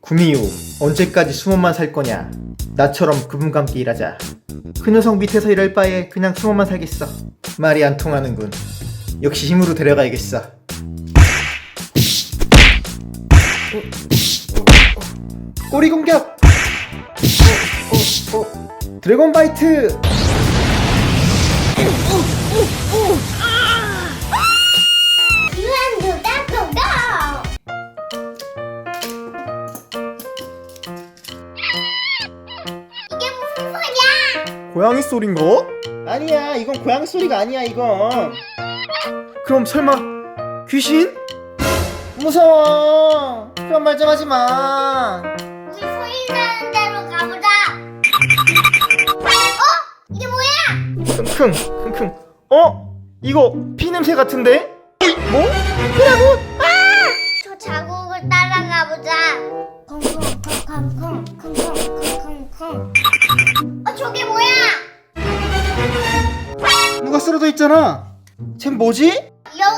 구미호 언제까지 숨어만 살 거냐? 나처럼 그분과 함께 일하자. 그 녀석 밑에서 일할 바에 그냥 숨어만 살겠어. 말이 안 통하는군. 역시 힘으로 데려가야겠어. 꼬리 공격. 드래곤 바이트 고양이 소린가? 아니야 이건 고양이 소리가 아니야 이건 그럼 설마 귀신? 무서워 그런 말 좀 하지마 우리 소리 나는 데로 가보자 어? 이게 뭐야? 킁킁 킁킁 어? 이거 피 냄새 같은데? 뭐? 피라고? 저 자국을 따라가 보자 콩콩콩콩콩 콩콩콩콩 쓰러져 있잖아. 쟨 뭐지? 여우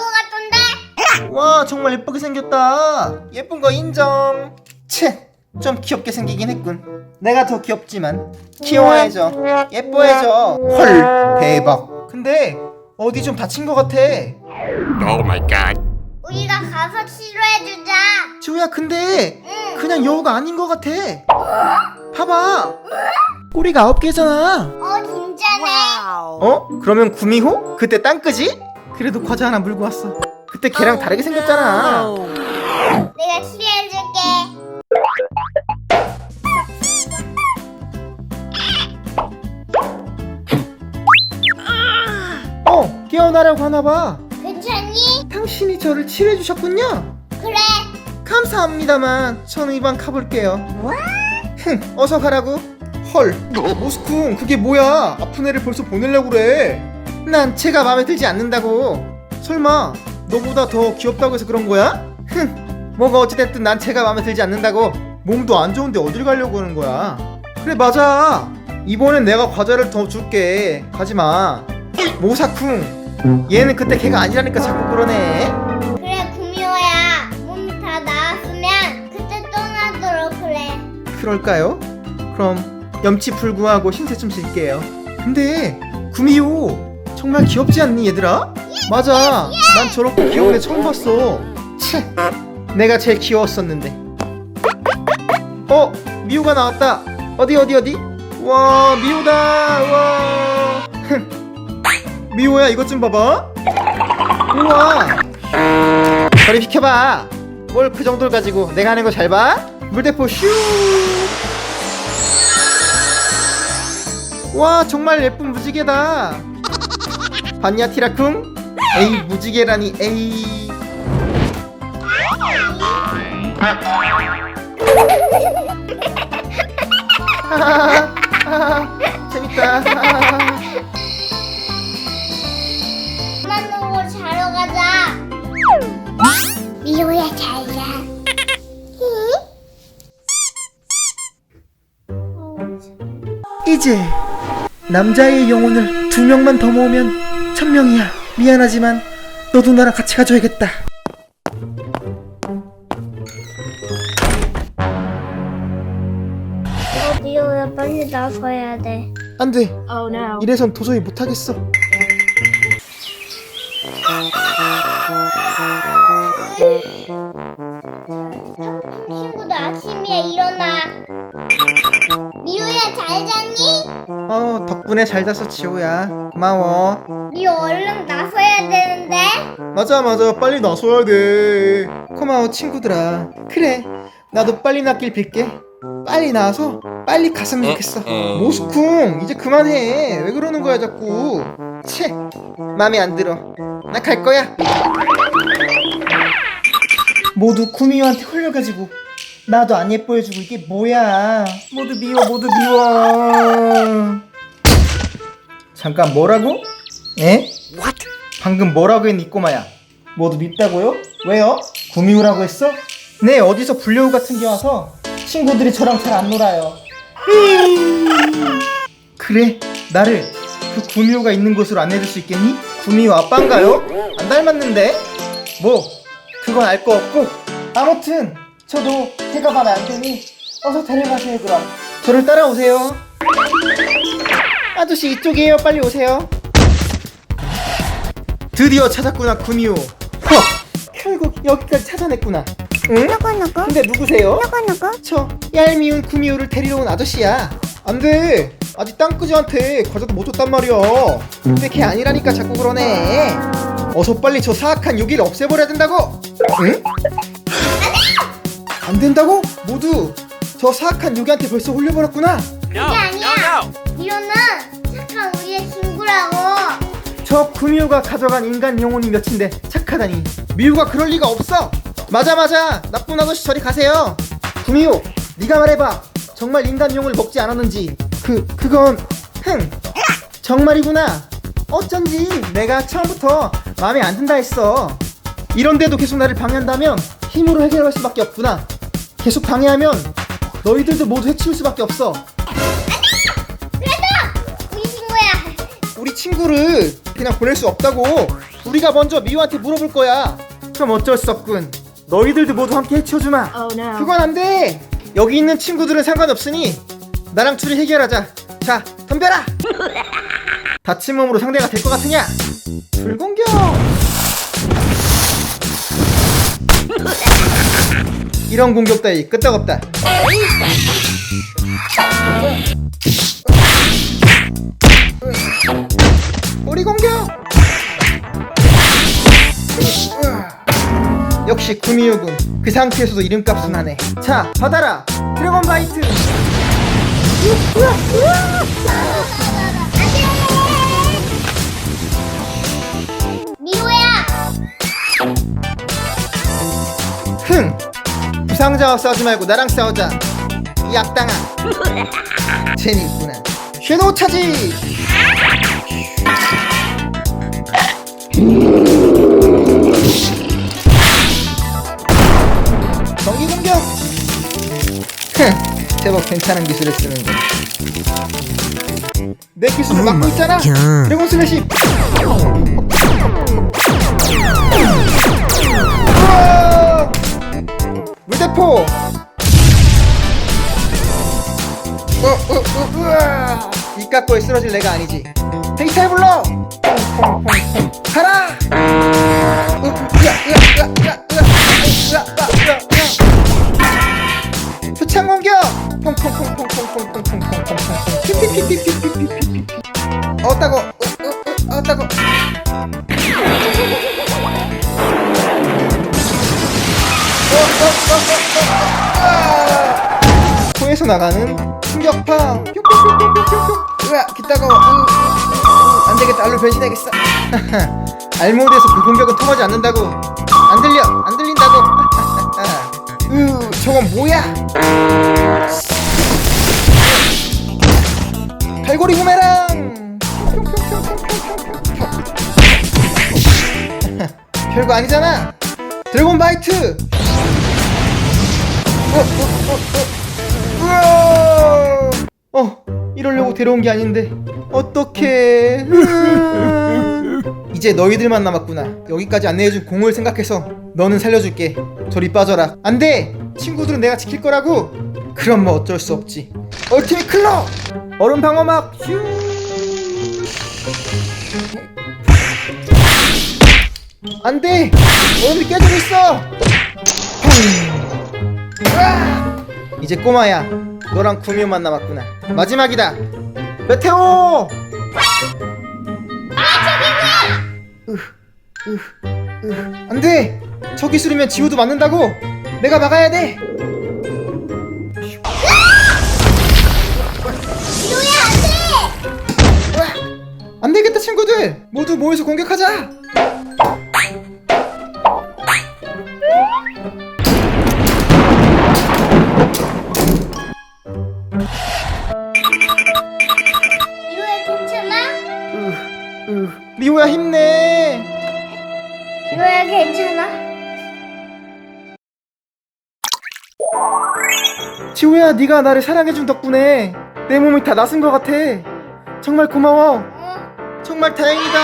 같던데? 와 정말 예쁘게 생겼다. 예쁜 거 인정. 채 좀 귀엽게 생기긴 했군. 내가 더 귀엽지만 귀여워해줘. 예뻐해줘. 헐 대박. 근데 어디 좀 다친 것 같아. Oh my god. 우리가 가서 치료해주자. 지우야 근데 응. 그냥 여우가 아닌 것 같아. 봐봐. 꼬리가 아홉 개잖아. 어 진짜네 어? 그러면 구미호? 그때 땅끄지? 그래도 과자 하나 물고 왔어. 그때 걔랑 다르게 생겼잖아. 내가 치료해줄게. 어 깨어나라고 하나 봐. 괜찮니? 당신이 저를 치료해 주셨군요. 그래. 감사합니다만 저는 이만 가볼게요. 흥 어서 가라고 헐 모스쿵 그게 뭐야? 아픈 애를 벌써 보내려고 그래. 난 쟤가 마음에 들지 않는다고. 설마 너보다 더 귀엽다고 해서 그런 거야? 흥 뭐가 어찌됐든 난 쟤가 마음에 들지 않는다고 몸도 안 좋은데 어딜 가려고 하는 거야? 그래 맞아. 이번엔 내가 과자를 더 줄게. 가지마. 모사쿵. 얘는 그때 걔가 아니라니까 자꾸 그러네. 그래 구미호야. 몸이 다 나았으면 그때 떠나도록 그래. 그럴까요? 그럼 염치 불구하고 신세 좀 질게요. 근데 구미호 정말 귀엽지 않니 얘들아? 맞아. 난 저렇게 귀여운 애 처음 봤어. 채. 내가 제일 귀여웠었는데. 어 미호가 나왔다. 어디 어디 어디? 와 미호다. 와. 미호야 이것 좀 봐봐. 우와. 저리 비켜봐. 뭘 그 정도를 가지고 내가 하는 거 잘 봐. 물대포 슈. 와 정말 예쁜 무지개다. 봤냐 티라쿵? 에이 무지개라니 에이. 하하하, 재밌다. 놀고 자러 가자 미호야 잘자 이제 남자의 영혼을 두 명만 더 모으면 천 명이야. 미안하지만 너도 나랑 같이 가줘야겠다. 어 미호야 빨리 나서야 돼 안 돼. 이래선 도저히 못하겠어. 친구도 아침에 일어나 미호야 잘 잤니? 어 덕분에 잘 잤어 지호야. 고마워. 미호 얼른 나서야 되는데 맞아 맞아 빨리 나서야 돼. 고마워 친구들아. 그래 나도 빨리 낫길 빌게. 빨리 나와서 빨리 갔으면 좋겠어. 모스쿵 이제 그만해. 왜 그러는 거야 자꾸. 채 마음에 안 들어. 나 갈 거야. 모두 구미호한테 홀려가지고 나도 안 예뻐해주고 이게 뭐야? 모두 미워 모두 미워. 잠깐 뭐라고? 에? 방금 뭐라고 했니 꼬마야? 모두 밉다고요? 왜요? 구미호라고 했어? 네 어디서 불려우 같은 게 와서 친구들이 저랑 잘 안 놀아요 그래 나를 그 구미호가 있는 곳으로 안내해줄 수 있겠니? 구미호 아빠인가요? 안 닮았는데? 뭐 그건 알 거 없고 아무튼 저도 해가 마음에 안 드니 어서 데려가세요 그럼. 저를 따라오세요. 아저씨 이쪽이에요. 빨리 오세요. 드디어 찾았구나 구미호 허! 결국 여기까지 찾아냈구나. 응? 근데 누구세요? 저 얄미운 구미호를 데리러 온 아저씨야. 안돼! 아직 땅끄지한테 과자도 못 줬단 말이야. 근데 걔 아니라니까 자꾸 그러네. 어서 빨리 저 사악한 요기를 없애버려야 된다고! 응? 안 된다고? 모두 저 사악한 요기한테 벌써 홀려버렸구나. 그게 아니야. 이거는 착한 우리의 친구라고. 저 구미호가 가져간 인간 영혼이 몇인데 착하다니. 미호가 그럴 리가 없어. 맞아 맞아. 나쁜 아저씨 저리 가세요. 구미호 네가 말해봐. 정말 인간 용을 먹지 않았는지. 그 그건 흥. 정말이구나. 어쩐지 내가 처음부터 마음에 안 든다 했어. 이런데도 계속 나를 방해한다면 힘으로 해결할 수밖에 없구나 계속 방해하면 너희들도 모두 해치울 수밖에 없어. 그래도 우리 친구야. 우리 친구를 그냥 보낼 수 없다고. 우리가 먼저 미호한테 물어볼 거야. 그럼 어쩔 수 없군. 너희들도 모두 함께 해치워주마. 그건 안 돼. 여기 있는 친구들은 상관없으니 나랑 둘이 해결하자. 자 덤벼라. 다친 몸으로 상대가 될 것 같으냐? 불공격 이런 공격 따위 끄떡없다. 우리 공격! 역시 구미호군 그 상태에서도 이름값은 하네. 자 받아라! 드래곤 바이트! 미호야. 상자와 싸우지 말고 나랑 싸우자. 이 악당아. 재미있구나. 섀도우 차지! 전기 공격 흥 제법 괜찮은 기술을 쓰는군 내 기술을 막고 있잖아. 드래곤 슬래시 물대포 어, 어, 어! 이 깎고에 쓰러질 내가 아니지. 데이터에 불러! 퐁퐁 코에서 나가는 충격파. 으아 기따가워 으, 으, 으, 안 되겠다. 알로 변신해야겠어. 알모드에서 그 공격은 통하지 않는다고. 안 들려. 안 들린다고. 으 저건 뭐야? 갈고리 부메랑. 별거 아니잖아. 드래곤 바이트. 어, 어, 어, 어. 우와! 어, 이러려고 데려온 게 아닌데. 어떡해. 으아. 이제 너희들만 남았구나. 여기까지 안내해준 공을 생각해서 너는 살려줄게. 저리 빠져라. 안 돼! 친구들은 내가 지킬 거라고! 그럼 뭐 어쩔 수 없지. 얼티밋 클럽! 얼음 방어막! 슈! 안 돼! 얼음이 깨지고 있어! 으아! 이제 꼬마야 너랑 구미호만 남았구나. 마지막이다. 메테오! 아 안돼! 저 기술이면 지우도 맞는다고! 내가 막아야 돼! 안돼. 안 되겠다 친구들! 모두 모여서 공격하자 미호야 힘내 미호야 괜찮아? 지호야 네가 나를 사랑해준 덕분에 내 몸이 다 나선 것 같아 정말 고마워 어? 정말 다행이다.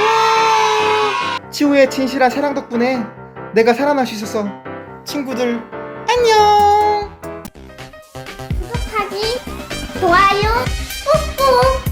우와! 지우의 진실한 사랑 덕분에 내가 살아날 수 있었어. 친구들 안녕. 구독하기, 좋아요